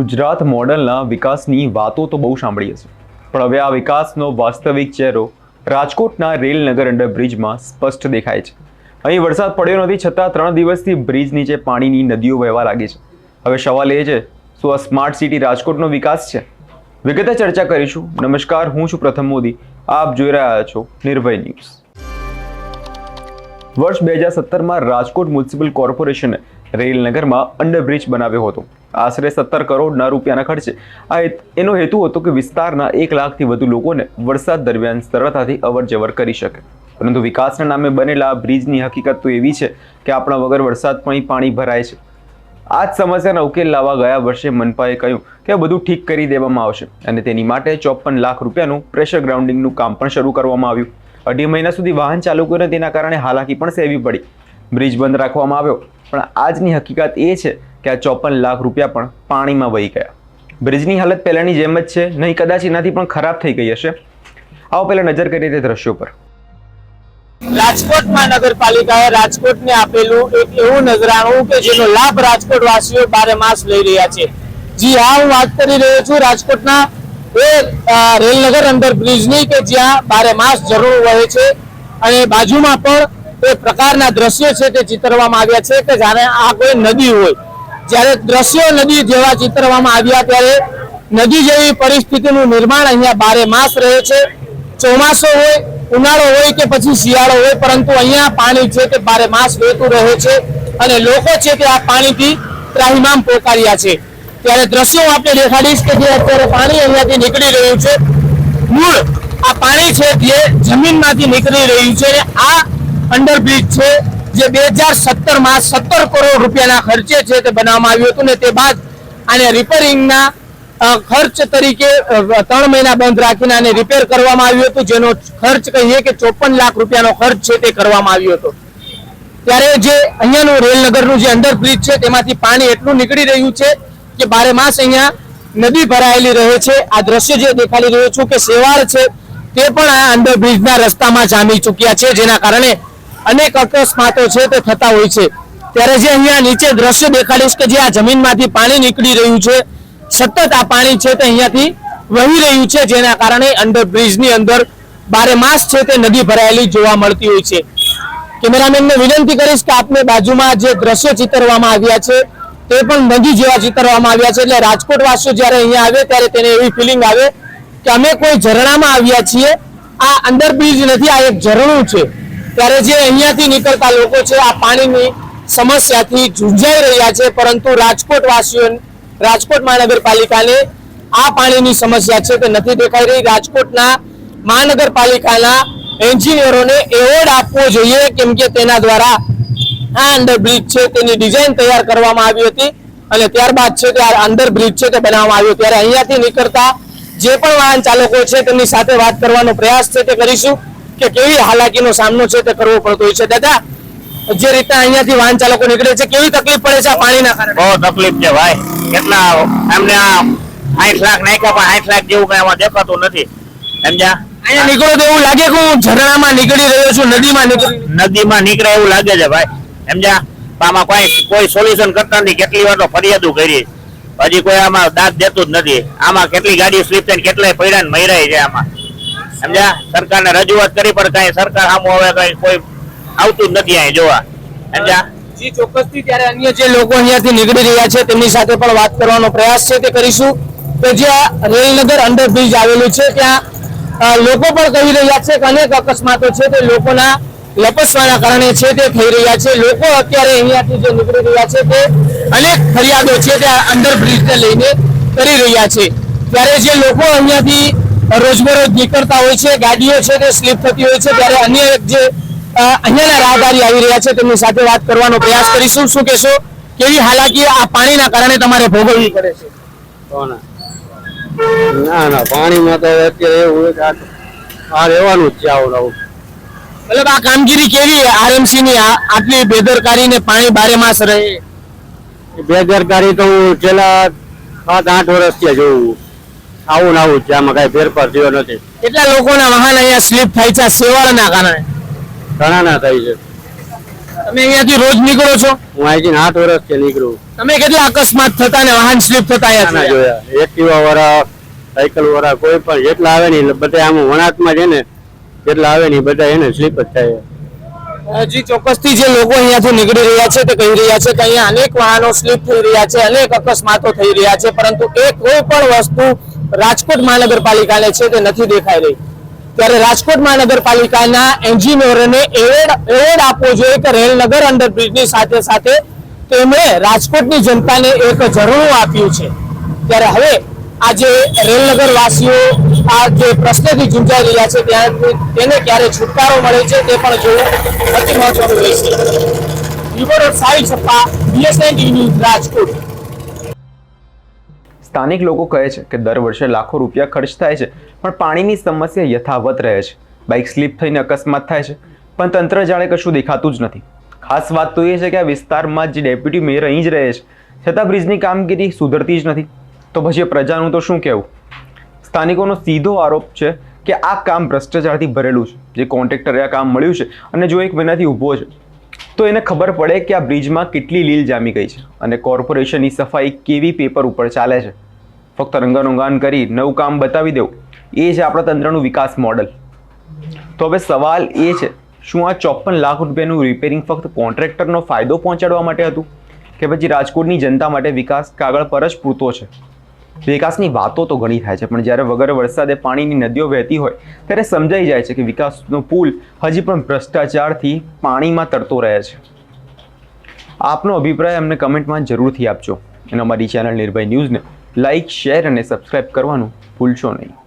ગુજરાત મોડલના વિકાસની વાતો તો બહુ સાંભળી હશે પણ હવે આ વિકાસનો વાસ્તવિક ચહેરો રાજકોટના રેલનગર અંડરબ્રિજમાં સ્પષ્ટ દેખાય છે. અહીં વરસાદ પડ્યો નથી, છતાં ત્રણ દિવસથી બ્રિજ નીચે પાણીની નદીઓ વહેવા લાગી છે. હવે સવાલ એ છે, શું આ સ્માર્ટ સિટી રાજકોટનો વિકાસ છે? વિગતે ચર્ચા કરીશું. નમસ્કાર, હું છું પ્રથમ મોદી. આપ જોઈ રહ્યા છો નિર્ભય ન્યૂઝ. વર્ષ બે હજાર સત્તરમાં રાજકોટ મ્યુનિસિપલ કોર્પોરેશને રેલનગરમાં અંડરબ્રિજ બનાવ્યો હતો. આશરે સત્તર કરોડના રૂપિયાના ખર્ચે. આ એનો હેતુ હતો કે વિસ્તારના એક લાખથી વધુ લોકોને વરસાદ દરમિયાન સરળતાથી અવર જવર કરી શકે. પરંતુ વિકાસના નામે બનેલા આ બ્રિજની હકીકત તો એવી છે કે આપણા વગર વરસાદ પણ પાણી ભરાય છે. આ જ સમસ્યાના ઉકેલ લાવવા ગયા વર્ષે મનપાએ કહ્યું કે બધું ઠીક કરી દેવામાં આવશે અને તેની માટે ચોપન લાખ રૂપિયાનું પ્રેશર ગ્રાઉન્ડિંગનું કામ પણ શરૂ કરવામાં આવ્યું. અઢી મહિના સુધી વાહન ચાલકોને તેના કારણે હાલાકી પણ સહેવી પડી. બ્રિજ બંધ રાખવામાં આવ્યો, પણ આજની હકીકત એ છે કે આ ચોપન લાખ રૂપિયા પણ પાણીમાં વહી ગયા. બ્રિજની હાલત પહેલાંની જેમ જ છે. નહીં, કદાચ એનાથી પણ ખરાબ થઈ ગઈ હશે. આવો પહેલાં નજર કરીએ તે દ્રશ્યો પર. રાજકોટ મહાનગરપાલિકાએ રાજકોટને આપેલું એક એવું નજરાણું કે જેનો લાભ રાજકોટ વાસીઓ બારે માસ લઈ રહ્યા છે. જી હા, હું વાત કરી રહ્યો છું રાજકોટના એ રેલનગર અંડર બ્રિજની કે જ્યાં બારે માસ જરૂર વહે છે. અને બાજુમાં પણ એ પ્રકારના દ્રશ્યો છે તે ચિતરવામાં આવ્યા છે કે જાણે આ કોઈ નદી હોય. જ્યારે દ્રશ્યો નદી જેવા ચિતરવામાં આવ્યા ત્યારે નદી જેવી પરિસ્થિતિનું નિર્માણ અહીંયા બારે માસ રહે છે. ચોમાસો હોય, ઉનાળો હોય કે પછી શિયાળો હોય, પરંતુ અહીંયા પાણી છે તે બારે માસ વહેતું રહે છે અને લોકો છે તે આ પાણીથી ત્રાહિમામ પોકાર્યા છે. ત્યારે દ્રશ્યો આપણે દેખાડીશ કે જે અત્યારે પાણી અહીંયાથી નીકળી રહ્યું છે. મૂળ આ પાણી છે જે જમીનમાંથી નીકળી રહ્યું છે આ અંડરબ્રિજ છે જે બે હજાર સત્તરમાં સત્તર કરોડ રૂપિયાના ખર્ચે છે તે બનાવવામાં આવ્યું હતું ને તે બાદ આને રિપેરિંગના ખર્ચ તરીકે ત્રણ મહિના બંધ રાખીને આને રિપેર કરવામાં આવ્યું હતું, જેનો ખર્ચ કહીએ કે ચોપન લાખ રૂપિયાનો ખર્ચ છે તે કરવામાં આવ્યો હતો. ત્યારે જે અહીંયાનું રેલનગરનું જે અંડરબ્રિજ છે તેમાંથી પાણી એટલું નીકળી રહ્યું છે કે બારે માસ અહીંયા નદી ભરાયેલી રહે છે. આ દ્રશ્ય જે દેખાડી રહ્યો છું કે સેવાળ છે તે પણ આ અંડરબ્રિજના રસ્તામાં જામી ચૂક્યા છે, જેના કારણે અનેક અકસ્માતો છે તે થતા હોય છે. ત્યારે જે અહીંયા નીચે દ્રશ્ય દેખાડીશ કે જે આ જમીનમાંથી પાણી નીકળી રહ્યું છે, સતત આ પાણી છે તે અહીંયાથી વહી રહ્યું છે, જેના કારણે અંડરબ્રિજની અંદર બારે માસ છે તે નદી ભરાયેલી જોવા મળતી હોય છે. કેમેરામેનને વિનંતી કરીશ કે આપને બાજુમાં જે દ્રશ્ય ચિતરવામાં આવ્યા છે, તે પણ નદી જેવા ચિતરવામાં આવ્યા છે. એટલે રાજકોટ વાસીઓ જ્યારે અહીંયા આવે ત્યારે તેને એવી ફિલિંગ આવે કે અમે કોઈ ઝરણામાં આવ્યા છીએ. આ અંડરબ્રિજ નથી, આ એક ઝરણું છે. ત્યારે જે અહીંયાથી નીકળતા લોકો છે, આ પાણીની સમસ્યાથી ઝૂંઝાઈ રહ્યા છે, પરંતુ રાજકોટ વાસીઓ રાજકોટ મહાનગરપાલિકાને આ પાણીની સમસ્યા છે તે નથી દેખાઈ રહી. રાજકોટના મહાનગરપાલિકાના એન્જિનિયરોને એવોર્ડ આપવો જોઈએ, કેમ કે તેના દ્વારા આ અંડરબ્રિજ છે, તેની ડિઝાઇન તૈયાર કરવામાં આવી હતી અને ત્યારબાદ છે તે આ અંડરબ્રિજ છે તે બનાવવામાં આવ્યો. ત્યારે અહીંયાથી નીકળતા જે પણ વાહન ચાલકો છે, તેમની સાથે વાત કરવાનો પ્રયાસ છે તે કરીશું. કે કેવી હાલાકીનો સામનો છે તે કરવો પડતો હોય છે. દાદા જે રીતે અહીંયાથી વાહન ચાલકો નીકળે છે કેવી તકલીફ પડે છે પાણીના કારણે? બહુ તકલીફ છે ભાઈ. કેટલા એમને આ સાઠ લાખ નાખ્યા પણ આઠ લાખ જેવું કઈ દેખાતું નથી. સમજ્યા? અહીંયા નીકળો તો એવું લાગે કે હું ઝરણામાં નીકળી રહ્યો છું નદીમાં નીકળી નદીમાં નીકળે એવું લાગે છે ભાઈ. સમજ્યા? આમાં કોઈ કોઈ સોલ્યુશન કરતા નથી. કેટલી વાર તો ફરિયાદો કરી. હજી કોઈ આમાં દાંત દેતું જ નથી. આમાં કેટલી ગાડીઓ સ્લીપ થઈને કેટલાય પડ્યા ને મર્યા છે આમાં. સમજ્યા? સરકારને રજૂઆત કરી, પણ કઈ સરકાર સામું હવે કઈ કોઈ આવતું જ નથી અહીં, જોવા. સમજ્યા? જી, ચોક્કસથી ત્યારે અન્ય જે લોકો અહીંયાથી નીકળી રહ્યા છે, તેમની સાથે પણ વાત કરવાનો પ્રયાસ છે તે કરીશું. કે જ્યાં રેલનગર અંડરબ્રિજ આવેલું છે, ત્યાં લોકો પણ કહી રહ્યા છે કે અનેક અકસ્માતો છે તે લોકોના લપસવાના કારણે છે તે થઈ રહ્યા છે. લોકો અત્યારે અહીંયાથી જે નીકળી રહ્યા છે તે અનેક ફરિયાદો છે તે અંડરબ્રિજને લઈને કરી રહ્યા છે. ત્યારે જે લોકો અહીંયાથી રોજબરોજ નીકળતા હોય છે ગાડીઓ છે તે સ્લીપ થતી હોય છે ત્યારે અન્ય એક જે અહીંયાના રાહદારી આવી રહ્યા છે તેમની સાથે વાત કરવાનો પ્રયાસ કરીશું. શું કહેશો? કેવી હાલાકી આ પાણીના કારણે તમારે ભોગવવી પડે છે? ના ના પાણીમાં તો અત્યારે એવું આ રહેવાનું જ છે આવું આવું. મતલબ આ કામગીરી કેવી આરએમસી ની આટલી બેદરકારી ને પાણી બારે માસ રહે? બેદરકારી તો હું છેલ્લા સાત આઠ વર્ષથી જોઉં આવું ને આવું જ્યાં છે. આમાં કઈ ફેરફાર થયો નથી. કેટલા લોકોના વાહન અહીંયા સ્લીપ થાય છે સેવાળાના કારણે? ઘણા ના થાય છે. તમે અહીંયાથી રોજ નીકળો છો? હું અહીંથી આઠ વર્ષથી નીકળું. તમે કેટલા અકસ્માત થતા ને વાહન સ્લીપ થતા અહીંયા જોયા? એક્ટિવા વાળા સાયકલ વાળા કોઈ પણ જેટલા આવે ને બધા આમ વણાટમાં છે ને જેટલા આવે ને બધા એને સ્લીપ જ થાય. હજી ચોક્કસથી જે લોકો અહીંયાથી નીકળી રહ્યા છે તે કહી રહ્યા છે કે અહીંયા અનેક વાહનો સ્લીપ થઈ રહ્યા છે અનેક અકસ્માતો થઈ રહ્યા છે પરંતુ એ કોઈ પણ વસ્તુ રાજકોટ મહાનગરપાલિકાને છે તે નથી દેખાઈ રહી. ત્યારે રાજકોટ મહાનગરપાલિકાના એન્જિનિયરોને એવોર્ડ એવોર્ડ આપવો જોઈએ કે રેલનગર અંડરબ્રિજની સાથે સાથે તેમણે રાજકોટની જનતાને એક જરૂર આપ્યું છે. ત્યારે હવે આ જે રેલનગર વાસીઓ આ જે પ્રશ્નથી ઝૂંઝાઈ રહ્યા છે ત્યાં તેને ક્યારે છુટકારો મળે છે તે પણ જોવું અતિ મહત્વનું રહેશે. Reporter Sahil Sappa BSN news Rajkot. સ્થાનિક લોકો કહે છે કે દર વર્ષે લાખો રૂપિયા ખર્ચ થાય છે, પણ પાણીની સમસ્યા યથાવત રહે છે. બાઇક સ્લીપ થઈને અકસ્માત થાય છે, પણ તંત્ર જાણે કશું દેખાતું જ નથી. ખાસ વાત તો એ છે કે આ વિસ્તારમાં જે ડેપ્યુટી મેયર અહીં જ રહે છે, છતાં બ્રિજની કામગીરી સુધરતી જ નથી. તો પછી પ્રજાનું તો શું કહેવું? સ્થાનિકોનો સીધો આરોપ છે કે આ કામ ભ્રષ્ટાચારથી ભરેલું છે, જે કોન્ટ્રાક્ટરે આ કામ મળ્યું છે અને જો એક મહિનાથી ઊભો છે તો એને ખબર પડે કે આ બ્રિજમાં કેટલી લીલ જામી ગઈ છે અને કોર્પોરેશનની સફાઈ કેવી પેપર ઉપર ચાલે છે. ફક્ત રંગાનુંગાન કરી નવું કામ બતાવી દેવું. એ છે આપણા તંત્રનું વિકાસ મોડલ. તો હવે સવાલ એ છે, શું આ ચોપન લાખ રૂપિયાનું રિપેરિંગ ફક્ત કોન્ટ્રાક્ટરનો ફાયદો પહોંચાડવા માટે હતું? કે પછી રાજકોટની જનતા માટે વિકાસ કાગળ પર જ પૂરતો છે? વિકાસની વાતો તો ઘણી થાય છે, પણ જ્યારે વગર વરસાદે પાણીની નદીઓ વહેતી હોય, ત્યારે સમજાઈ જાય છે કે વિકાસનો પુલ હજી પણ ભ્રષ્ટાચારથી પાણીમાં તરતો રહે છે. આપનો અભિપ્રાય અમને કમેન્ટમાં જરૂરથી આપજો. અને અમારી ચેનલ નિર્ભય ન્યૂઝને લાઇક શેર અને સબસ્ક્રાઇબ કરવાનું ભૂલશો નહીં.